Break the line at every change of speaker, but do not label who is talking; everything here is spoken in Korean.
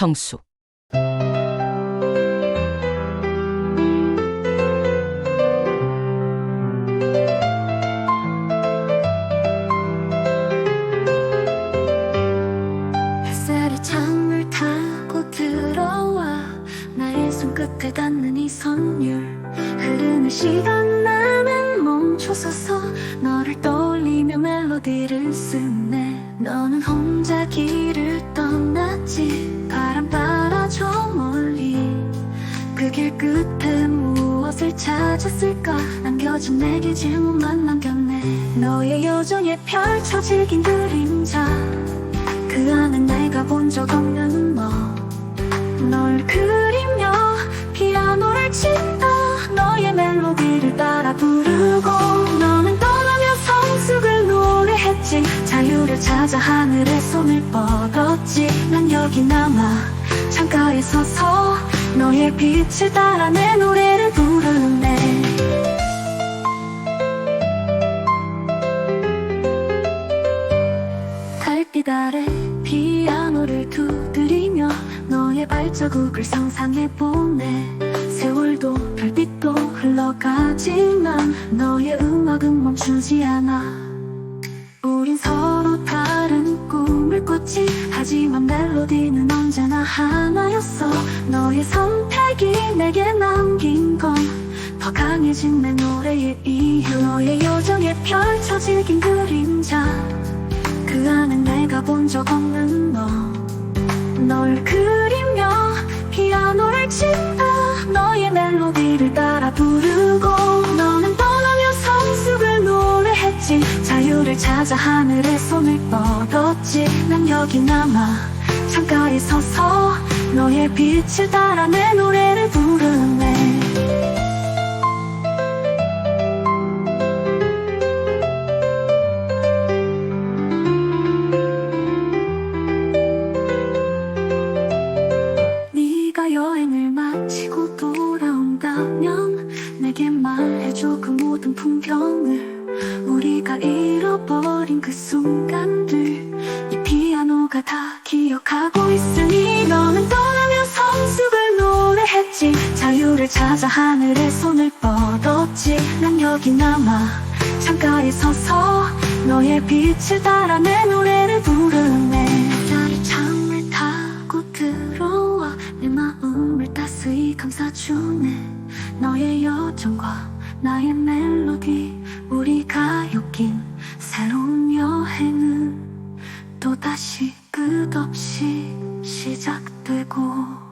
정숙.
햇살이 창을 타고 들어와 나의 손끝에 닿는 이 선율. 흐르는 시간 나는 멈춰서서 너를 떠올리며 멜로디를 쓰네. 너는 혼자 길을 떠났지 길 끝에 무엇을 찾았을까? 남겨진 내게 질문만 남겼네. 너의 여정에 펼쳐질 긴 그림자. 그 안에 내가 본 적 없는 너. 널 그리며 피아노를 친다. 너의 멜로디를 따라 부르고 너는 떠나며 성숙을 노래했지. 자유를 찾아 하늘에 손을 뻗었지. 난 여기 남아 창가에 서서 너의 빛을 따라 내 노래를 부르네. 달빛 아래 피아노를 두드리며 너의 발자국을 상상해보네. 세월도 별빛도 흘러가지만 너의 음악은 멈추지 않아. 우린 서로 다른 꿈을 꿨지. 하지만 멜로디는 언제나 하나였어. 너의 내게 남긴 건 더 강해진 내 노래의 이유. 너의 여정에 펼쳐질 긴 그림자. 그 안에 내가 본 적 없는 너. 널 그리며 피아노를 친다. 너의 멜로디를 따라 부르고 너는 떠나며 성숙을 노래했지. 자유를 찾아 하늘에 손을 뻗었지. 난 여기 남아 창가에 서서 너의 빛을 따라 내 노래를 부르네. 네가 여행을 마치고 돌아온다면 내게 말해줘 그 모든 풍경을. 우리가 잃어버린 그 순간들 자유를 찾아 하늘에 손을 뻗었지. 난 여기 남아 창가에 서서 너의 빛을 따라 내 노래를 부르네. 햇살이 창을 타고 들어와 내 마음을 따스히 감싸주네. 너의 여정과 나의 멜로디 우리가 엮인 새로운 여행은 또다시 끝없이 시작되고